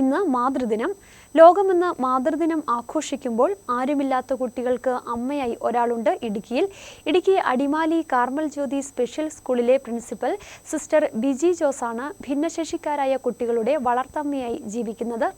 ഇന്ന് മാതൃദിനം. ലോകമെന്ന് മാതൃദിനം ആഘോഷിക്കുമ്പോൾ ആരുമില്ലാത്ത കുട്ടികൾക്ക് അമ്മയായി ഒരാളുണ്ട് ഇടുക്കിയിൽ. ഇടുക്കി അടിമാലി കാർമൽ ജ്യോതി സ്പെഷ്യൽ സ്കൂളിലെ പ്രിൻസിപ്പൽ സിസ്റ്റർ ബിജി ജോസാണ് ഭിന്നശേഷിക്കാരായ കുട്ടികളുടെ വളർത്തമ്മയായി ജീവിക്കുന്നത്.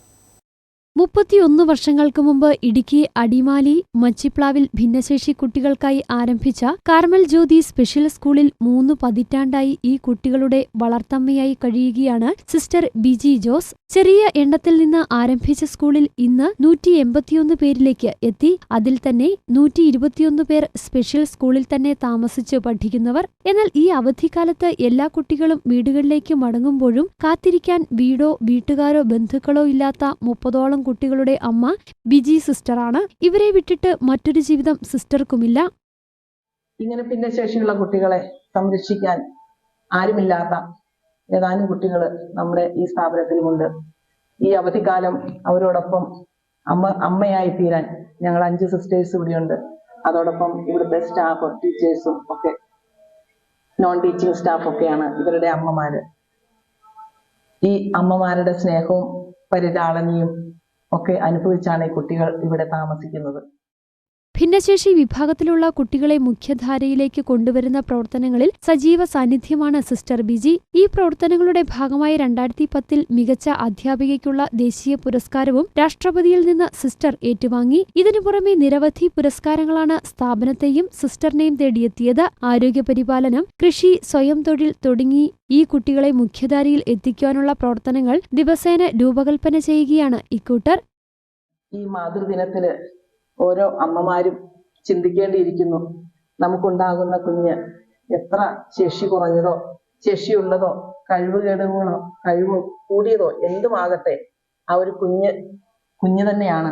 മുപ്പത്തിയൊന്ന് വർഷങ്ങൾക്ക് മുമ്പ് ഇടുക്കി അടിമാലി മച്ചിപ്ലാവിൽ ഭിന്നശേഷി കുട്ടികൾക്കായി ആരംഭിച്ച കാർമൽ ജ്യോതി സ്പെഷ്യൽ സ്കൂളിൽ മൂന്ന് പതിറ്റാണ്ടായി ഈ കുട്ടികളുടെ വളർത്തമ്മയായി കഴിയുകയാണ് സിസ്റ്റർ ബിജി ജോസ്. ചെറിയ എണ്ണത്തിൽ നിന്ന് ആരംഭിച്ച സ്കൂളിൽ ഇന്ന് നൂറ്റി എൺപത്തിയൊന്ന് പേരിലേക്ക് എത്തി. അതിൽ തന്നെ നൂറ്റി ഇരുപത്തിയൊന്ന് പേർ സ്പെഷ്യൽ സ്കൂളിൽ തന്നെ താമസിച്ച് പഠിക്കുന്നവർ. എന്നാൽ ഈ അവധിക്കാലത്ത് എല്ലാ കുട്ടികളും വീടുകളിലേക്ക് മടങ്ങുമ്പോഴും കാത്തിരിക്കാൻ വീടോ വീട്ടുകാരോ ബന്ധുക്കളോ ഇല്ലാത്ത മുപ്പതോളം കുട്ടികളുടെ അമ്മ ബിജി സിസ്റ്ററാണ്. ഇവരെ വിട്ടിട്ട് മറ്റൊരു ജീവിതം സിസ്റ്റർക്കുമില്ല. ഇങ്ങനെ ഭിന്നശേഷിയുള്ള കുട്ടികളെ സംരക്ഷിക്കാൻ ആരുമില്ലാത്ത ഏതാനും കുട്ടികൾ നമ്മുടെ ഈ സ്ഥാപനത്തിലുമുണ്ട്. ഈ അവധിക്കാലം അവരോടൊപ്പം അമ്മ അമ്മയായി തീരാൻ ഞങ്ങൾ അഞ്ച് സിസ്റ്റേഴ്സ് ഇവിടെയുണ്ട്. അതോടൊപ്പം ഇവിടുത്തെ സ്റ്റാഫ് ടീച്ചേഴ്സും ഒക്കെ നോൺ ടീച്ചിങ് സ്റ്റാഫ് ഒക്കെയാണ് ഇവരുടെ അമ്മമാര്. ഈ അമ്മമാരുടെ സ്നേഹവും പരിലാളനയും ഒക്കെ അനുഭവിച്ചാണ് കുട്ടികൾ ഇവിടെ താമസിക്കുന്നത്. ഭിന്നശേഷി വിഭാഗത്തിലുള്ള കുട്ടികളെ മുഖ്യധാരയിലേക്ക് കൊണ്ടുവരുന്ന പ്രവർത്തനങ്ങളിൽ സജീവ സാന്നിധ്യമാണ് സിസ്റ്റർ ബിജി. ഈ പ്രവർത്തനങ്ങളുടെ ഭാഗമായി രണ്ടായിരത്തി പത്തിൽ മികച്ച അധ്യാപികയ്ക്കുള്ള ദേശീയ പുരസ്കാരവും രാഷ്ട്രപതിയിൽ നിന്ന് സിസ്റ്റർ ഏറ്റുവാങ്ങി. ഇതിനു പുറമെ നിരവധി പുരസ്കാരങ്ങളാണ് സ്ഥാപനത്തെയും സിസ്റ്ററിനെയും തേടിയെത്തിയത്. ആരോഗ്യ പരിപാലനം കൃഷി സ്വയം തൊഴിൽ തുടങ്ങി ഈ കുട്ടികളെ മുഖ്യധാരയിൽ എത്തിക്കുവാനുള്ള പ്രവർത്തനങ്ങൾ ദിവസേന രൂപകൽപ്പന ചെയ്യുകയാണ് ഇക്കൂട്ടർ. ഈ മാതൃദിനത്തിൽ ഓരോ അമ്മമാരും ചിന്തിക്കേണ്ടിയിരിക്കുന്നു. നമുക്കുണ്ടാകുന്ന കുഞ്ഞ് എത്ര ശേഷി കുറഞ്ഞതോ ശേഷിയുള്ളതോ കഴിവുകേടുകളോ കഴിവ് കൂടിയതോ എന്തുമാകട്ടെ ആ ഒരു കുഞ്ഞ് കുഞ്ഞു തന്നെയാണ്.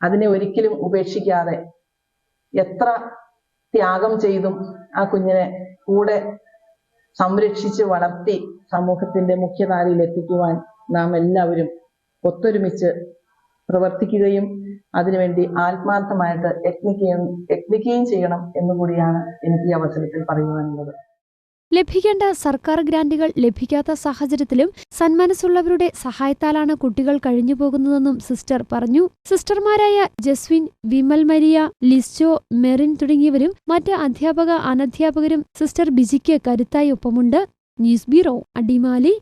അതിനെ ഒരിക്കലും ഉപേക്ഷിക്കാതെ എത്ര ത്യാഗം ചെയ്തും ആ കുഞ്ഞിനെ കൂടെ സംരക്ഷിച്ച് വളർത്തി സമൂഹത്തിന്റെ മുഖ്യധാരയിൽ എത്തിക്കുവാൻ നാം എല്ലാവരും ഒത്തൊരുമിച്ച് പ്രവർത്തിക്കുകയും അതിനുവേണ്ടി ആത്മാർത്ഥമായിട്ട് യത്നിക്കുകയും യത്നിക്കുകയും ചെയ്യണം എന്നുകൂടിയാണ് എനിക്ക് ഈ അവസരത്തിൽ പറയുവാനുള്ളത്. ലഭിക്കേണ്ട സർക്കാർ ഗ്രാന്റുകൾ ലഭിക്കാത്ത സാഹചര്യത്തിലും സന്മനസ്സുള്ളവരുടെ സഹായത്താലാണ് കുട്ടികൾ കഴിഞ്ഞുപോകുന്നതെന്നും സിസ്റ്റർ പറഞ്ഞു. സിസ്റ്റർമാരായ ജസ്വിൻ വിമൽ മരിയ ലിസ്റ്റോ മെറിൻ തുടങ്ങിയവരും മറ്റ് അധ്യാപക അനധ്യാപകരും സിസ്റ്റർ ബിജിക്ക് കരുത്തായി ഒപ്പമുണ്ട്. News bureau Adimali.